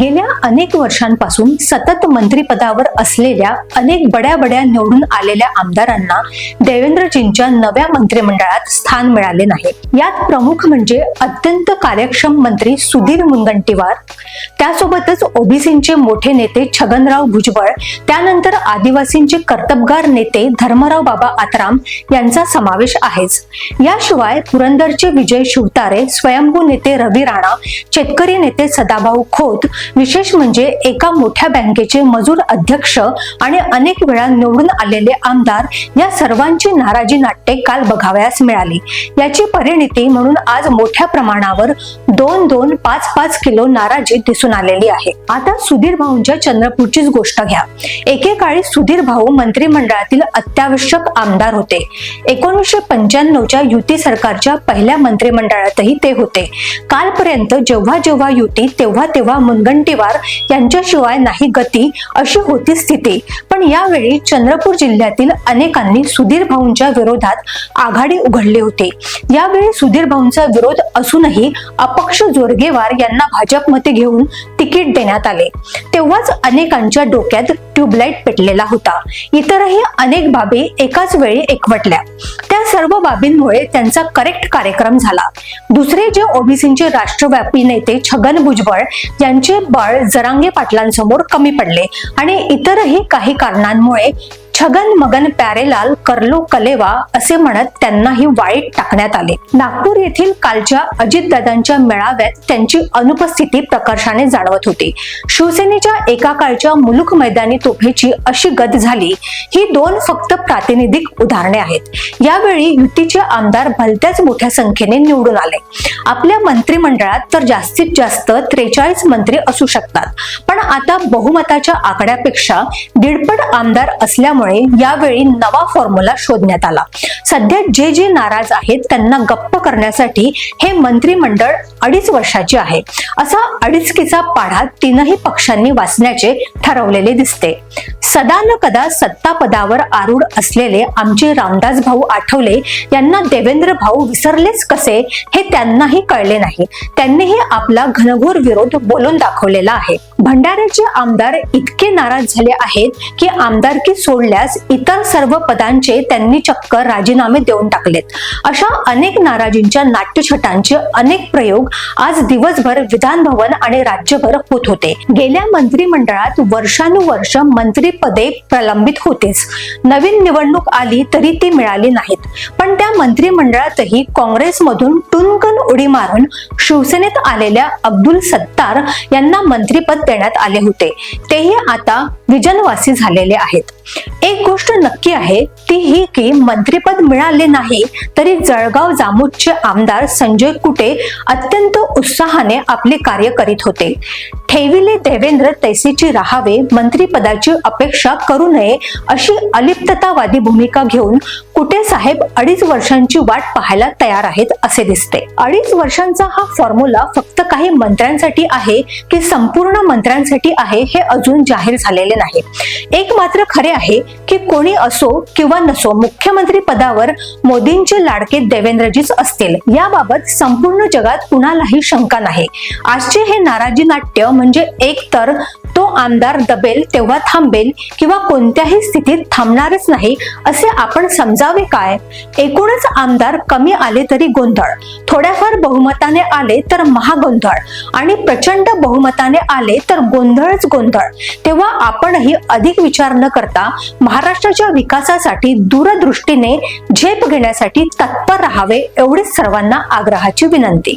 गेल्या अनेक वर्षांपासून सतत मंत्रिपदावर असलेल्या अनेक बड्या बड्या निवडून आलेल्या आमदारांना देवेंद्रजींच्या नव्या मंत्रिमंडळात स्थान मिळाले नाही. यात प्रमुख म्हणजे अत्यंत कार्यक्षम मंत्री सुधीर मुनगंटीवार त्यासोबतच ओबीसींचे मोठे नेते छगनराव भुजबळ त्यानंतर आदिवासींचे कर्तबगार नेते धर्मराव बाबा आत्राम यांचा समावेश आहेच. याशिवाय पुरंदरचे विजय शिवतारे स्वयंभू नेते रवी राणा शेतकरी नेते सदाभाऊ खोत विशेष म्हणजे एका मोठ्या बँकेचे मजूर अध्यक्ष आणि अनेक वेळा निवडून आलेले आमदार या सर्वांची नाराजी नाट्ये काल बघावयास मिळाली. याची परिणिती म्हणून आज मोठ्या प्रमाणावर दोन दोन पाच पाच किलो नाराजी दिसून आलेली आहे. आता सुधीर भाऊंच्या चंद्रपूरचीच गोष्ट घ्या. एकेकाळी सुधीर भाऊ मंत्रिमंडळातील अत्यावश्यक आमदार होते. एकोणीसशे पंच्याण्णवच्या युती सरकारच्या पहिल्या मंत्रिमंडळातही ते होते. कालपर्यंत जेव्हा जेव्हा युती तेव्हा तेव्हा मुनगंटीवार यांच्याशिवाय नाही गती अशी होती स्थिती. पण यावेळी चंद्रपूर जिल्ह्यातील अनेकांनी सुधीर भाऊंच्या विरोधात आघाडी उघडली होती. यावेळी सुधीर भाऊंचा विरोध असूनही अपक्ष जोरगेवार यांना भाजपमध्ये घेऊन तिकीट देण्यात आले. तेव्हाच अनेकांच्या डोक्यात ट्यूबलाईट पेटलेला होता. इतरही अनेक बाबी एकाच वेळी एकवटल्या. त्या सर्व बाबींमुळे त्यांचा करेक्ट कार्यक्रम झाला. दुसरे जे ओबीसींचे राष्ट्रव्यापी नेते छगन भुजबळ यांचे बळ जरांगे पाटलांसमोर कमी पडले आणि इतरही काही कारणांमुळे छगन मगन प्यारेलाल करलो कलेवा असे म्हणत त्यांनाही वाईट टाकण्यात आले. नागपूर येथील कालच्या अजितदादांच्या मेळाव्यात त्यांची अनुपस्थिती प्रकर्षाने जाणवत होती. शिवसेनेच्या एका काळच्या मुलुक मैदानी तोफेची अशी गत झाली ही दोन फक्त प्रातिनिधिक उदाहरणे आहेत. यावेळी युतीचे आमदार भलत्याच मोठ्या संख्येने निवडून आले. आपल्या मंत्रिमंडळात तर जास्तीत जास्त त्रेचाळीस मंत्री असू शकतात पण आता बहुमताच्या आकड्यापेक्षा दीडपट आमदार असल्यामुळे यावेळी नवा फॉर्म्युला शोधण्यात आला. सध्या जे जे नाराज आहेत त्यांना गप्प करण्यासाठी हे मंत्रिमंडळ अडीच वर्षाचे आहे. असा अडीचकीचा पाढा तीनही पक्षांनी वाचण्याचे ठरवलेले दिसते. सदा न कदा सत्ता पदावर आरूढ असलेले आमचे रामदास भाऊ आठवले यांना देवेंद्र भाऊ विसरलेच कसे हे त्यांनाही कळले नाही. त्यांनीही आपला घनघोर विरोध बोलून दाखवलेला आहे. भंडाऱ्याचे आमदार इतके नाराज झाले आहेत की आमदारकी सोडल्यास इतर सर्व पदांचे त्यांनी चक्क राजीनामे देऊन टाकलेत. अशा अनेक नाराजींच्या नाट्यछटांचे अनेक प्रयोग आज दिवसभर विधान भवन आणि राज्यभर होत होते. गेल्या मंत्रिमंडळात वर्षानुवर्ष मंत्रीपदे प्रलंबित होतेच. नवीन निवडणूक आली तरी ती मिळाली नाहीत. पण त्या मंत्रिमंडळातही काँग्रेसमधून टुनकन उडी मारून शिवसेनेत आलेल्या अब्दुल सत्तार यांना मंत्रीपद देण्यात आले होते. तेही आता विजनवासी झालेले आहेत. एक गोष्ट नक्की आहे ती ही की मंत्रीपद मिळाले नाही तरी जळगाव जामोदचे आमदार संजय कुटे अत्यंत उत्साहाने आपले कार्य करीत होते. ठेविले देवेंद्र तैसीची राहावे मंत्रीपदाची अपेक्षा करू नये अशी अलिप्ततावादी भूमिका घेऊन कुटे साहेब अडीच वर्षांची वाट पाहायला तयार आहेत असे दिसते. अडीच वर्षांचा हा फॉर्म्युला फक्त काही मंत्र्यांसाठी आहे की संपूर्ण मंत्र्यांसाठी आहे हे अजून जाहीर झालेले नाही. एक मात्र खरे आहे की कोणी असो किंवा नसो मुख्यमंत्री पदावर मोदींचे लाडके देवेंद्रजीच असतील. याबाबत संपूर्ण जगात कुणालाही शंका नाही. आजचे हे नाराजी नाट्य म्हणजे एक तर आमदार दबेल तेव्हा थांबेल किंवा कोणत्याही स्थितीत थांबणारच नाही असे आपण समजावे काय? एकूणच आमदार कमी आले तरी गोंधळ. थोड्याफार बहुमताने आले तर महागोंधळ आणि प्रचंड बहुमताने आले तर गोंधळच गोंधळ. तेव्हा आपणही अधिक विचार न करता महाराष्ट्राच्या विकासासाठी दूरदृष्टीने झेप घेण्यासाठी तत्पर राहावे एवढीच सर्वांना आग्रहाची विनंती.